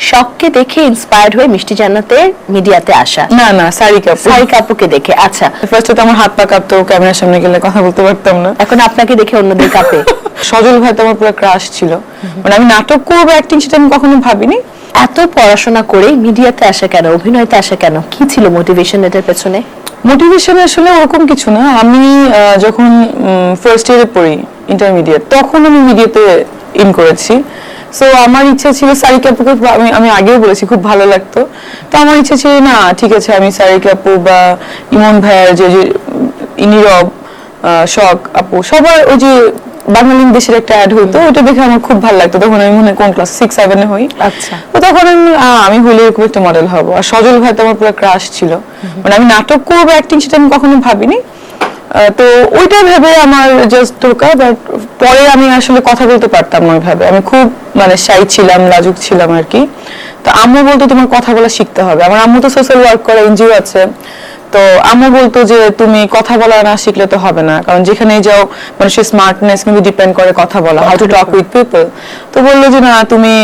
শখকে দেখে ইন্সপায়ার্ড হয়ে মিষ্টি জান্নাতের মিডিয়াতে আসা। না না সারিকা সাই কাপুকে দেখে আচ্ছা। ফার্স্টে তো আমার হাত পা কাঁপতো ক্যামেরার সামনে গেলে কথা বলতে পারতাম না। এখন আপনাকে দেখে অন্যদের কাপে। সজল ভাই তো আমার পুরো ক্রাশ ছিল। মানে আমি নাটক করব অ্যাক্টিং সেটা আমি কখনো ভাবিনি। এত পড়াশোনা করে মিডিয়াতে আসা কেন অভিনয়তে আসা কেন? কি ছিল মোটিভেশন এটার পেছনে? মোটিভেশন আসলে ওরকম কিছু না। আমি যখন ফার্স্ট ইয়ারে পড়ি ইন্টারমিডিয়েট তখন আমি মিডিয়াতে ইন করেছি। সো আমার ইচ্ছা ছিল সারিকা আপুকে আমি আমি আগেও বলেছি খুব ভালো লাগতো। তো আমার ইচ্ছা ছিল না ঠিক আছে আমি সারিকা আপু বা ইমন ভাইয়ার যে যে উম, শখ আপু সবার ওই যে বাঙালি দেশের একটা অ্যাড হইতো ওটা দেখে আমার খুব ভালো লাগতো। তখন আমি মনে কোন ক্লাস সিক্স সেভেনে হই। আচ্ছা। তো তখন আমি আমি হলে এরকম একটা মডেল হব। আর সজল ভাই তো আমার পুরো ক্রাশ ছিল। মানে আমি নাটক করব অ্যাক্টিং সেটা আমি কখনো ভাবিনি। তো ওইটা ভেবে আমার জাস্ট ঢোকা বাট পরে আমি আসলে কথা বলতে পারতাম না ওইভাবে। আমি খুব মানে শাই ছিলাম লাজুক ছিলাম আর কি। তো আম্মু বলতো তোমার কথা বলা শিখতে হবে। আমার আম্মু তো সোশ্যাল ওয়ার্ক করে এনজিও আছে। তো আম্মু বলতো যে তুমি কথা বলা না শিখলে তো হবে না। কারণ যেখানে যাও মানুষের স্মার্টনেস কিন্তু ডিপেন্ড করে কথা বলা how to talk with people তো বলল যে না তুমি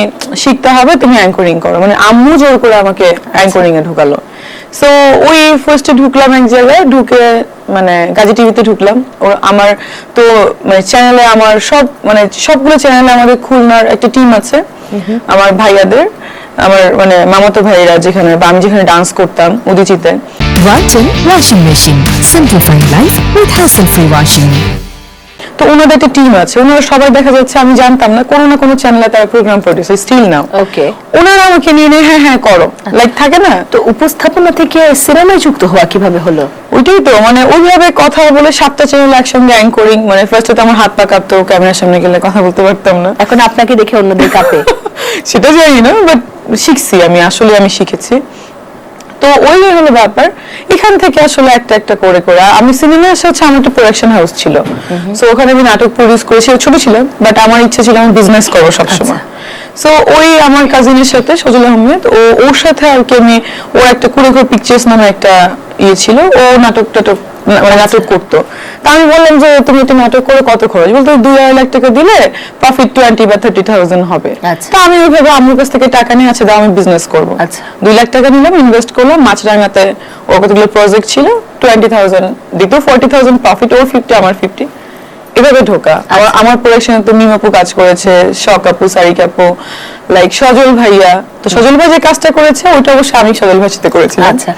শিখতে হবে তুমি অ্যাঙ্করিং করো। মানে আম্মু জোর করে আমাকে অ্যাঙ্করিং এ ঢুকালো। সো ওই ফার্স্টে ঢুকলাম এক জায়গায় ঢুকে মানে গাজী টিভিতে ঢুকলাম ও আমার তো মানে চ্যানেলে আমার সব মানে সবগুলো চ্যানেলে আমাদের খুলনার একটা টিম আছে আমার ভাইয়াদের আমার মানে মামাতো ভাইয়েরা যেখানে বা আমি যেখানে ডান্স করতাম উদিচিতে Walton Washing Machine. Simplifying life with hassle-free washing. ওনাদের একটা টিম আছে। ওনারা সবাই দেখা যাচ্ছে আমি জানতাম না কোনো না কোনো চ্যানেলে তারা program producer still now okay ওনারা আমাকে নিয়ে নিয়ে হ্যাঁ হ্যাঁ করো। লাইক থাকে না? তো উপস্থাপনা থেকে সিনেমায় যুক্ত হওয়া কীভাবে হলো? ওইটাই তো মানে ওইভাবে কথা বলে সাতটা চ্যানেল একসঙ্গে অ্যাঙ্করিং মানে ফার্স্টে তো আমার হাত পা কাঁপতো ক্যামেরার সামনে গেলে কথা বলতে পারতাম না। এখন আপনাকে দেখে অন্যদের কাপে। সেটা জানি না বাট শিখছি আমি আসলে আমি শিখেছি। তো ওই হলো ব্যাপার। এখান থেকে আসলে একটা একটা করে করে আমি সিনেমা আসা হচ্ছে আমার একটা প্রোডাকশন হাউস ছিল। সো ওখানে আমি নাটক প্রডিউস করেছি ছোট ছিল বাট আমার ইচ্ছে ছিল আমি বিজনেস করব সবসময়। সো ওই আমার কাজিনের সাথে সজল আহমেদ ও ওর সাথে আর কি আমি ও একটা কুড়ে কুড়ে পিকচার্স নামে একটা ইয়ে ছিল ও নাটক টাটক মানে নাটক করতো। তা আমি বললাম যে তুমি নাটক করে কত খরচ? বলতো দুই আড়াই লাখ টাকা দিলে প্রফিট টোয়েন্টি বা থার্টি থাউজেন্ড হবে। আচ্ছা। তা আমি ওইভাবে আম্মুর কাছ থেকে টাকা নিয়ে আছে দাও আমি বিজনেস করব। আচ্ছা। দুই লাখ টাকা নিলাম ইনভেস্ট করলাম মাছরাঙাতে ওর কতগুলো প্রজেক্ট ছিল টোয়েন্টি থাউজেন্ড দিত ফোর্টি থাউজেন্ড প্রফিট ওর ফিফটি আমার ফিফটি এভাবে ঢোকা। আমার আমার প্রোডাকশনে তো মিমাপু কাজ করেছে শখ আপু সারিক আপু লাইক সজল ভাইয়া। তো সজল ভাই যে কাজটা করেছে ওইটা অবশ্য আমি সজল ভাইয়ের সাথে করেছিলাম। আচ্ছা।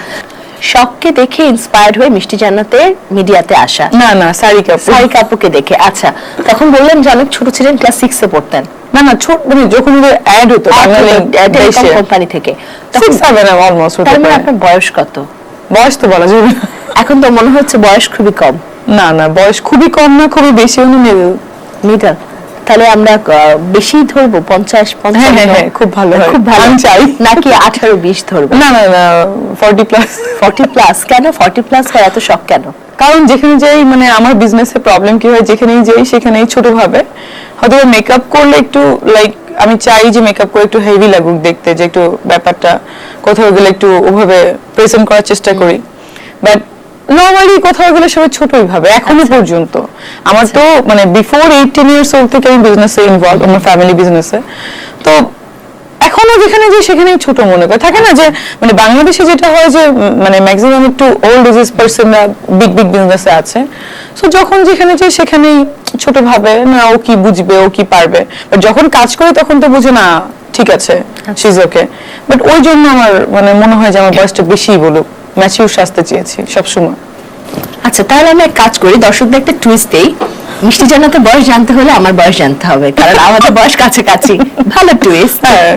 শখকে দেখে ইন্সপায়ার্ড হয়ে মিষ্টি জান্নাতের মিডিয়াতে আসা। না না সারিক আপু সাই কাপুকে দেখে আচ্ছা। তখন বললেন যে অনেক ছোট ছিলেন ক্লাস সিক্সে পড়তেন। না না ছোট মানে যখন অ্যাড হতো টেলিকম কোম্পানি থেকে। তখন সেভেন অলমোস্ট তার মানে আপনার বয়স কত? বয়স তো বলা যাবে না। এখন তো মনে হচ্ছে বয়স খুবই কম। না না বয়স খুবই কম না খুবই বেশি হলে মিডল তাহলে আমরা বেশি ধরবো? পঞ্চাশ হ্যাঁ পঞ্চাশ হ্যাঁ হ্যাঁ খুব ভালো হয়। খুব ভালো। চাই। নাকি আঠারো বিশ ধরবো? না না না ফর্টি প্লাস ফর্টি প্লাস কেন? ফর্টি প্লাস হয় এত শখ কেন? কারণ যেখানে যাই মানে আমার বিজনেসে প্রবলেম কি হয় যেখানেই যাই সেখানেই ছোট ভাবে। হয়তো মেকআপ করলে একটু লাইক আমি চাই যে মেকআপ করে একটু হেভি লাগুক দেখতে যে একটু ব্যাপারটা কোথাও গেলে একটু ওভাবে প্রেজেন্ট করার চেষ্টা করি। বাট নর্মালি কোথাও গেলে সবাই ছোটই ভাবে এখনও পর্যন্ত। আমার তো মানে বিফোর এইটিন ইয়ার্স ওল্ড থেকে আমি বিজনেসে ইনভলভ আমার ফ্যামিলি বিজনেসে তো এখনও যেখানে যে সেখানেই ছোট মনে করে। থাকে না যে মানে বাংলাদেশে যেটা হয় যে মানে ম্যাক্সিমাম একটু ওল্ড এজেস পার্সনরা বিগ বিগ বিজনেসে আছে। সো যখন যেখানে যে সেখানেই ছোট ভাবে না ও কি বুঝবে ও কি পারবে। যখন কাজ করে তখন তো বুঝে না ঠিক আছে সিজ ওকে বাট ওই জন্য আমার মানে মনে হয় যে আমার বয়সটা বেশি বলুক। ম্যাচিউর সাজতে চেয়েছি সবসময়। আচ্ছা তাহলে আমি এক কাজ করি দর্শকদের একটা টুইস্ট দেই। মিষ্টি জানাতে বয়স জানতে হলে আমার বয়স জানতে হবে কারণ আমাদের বয়স কাছাকাছি। ভালো টুইস্ট হ্যাঁ।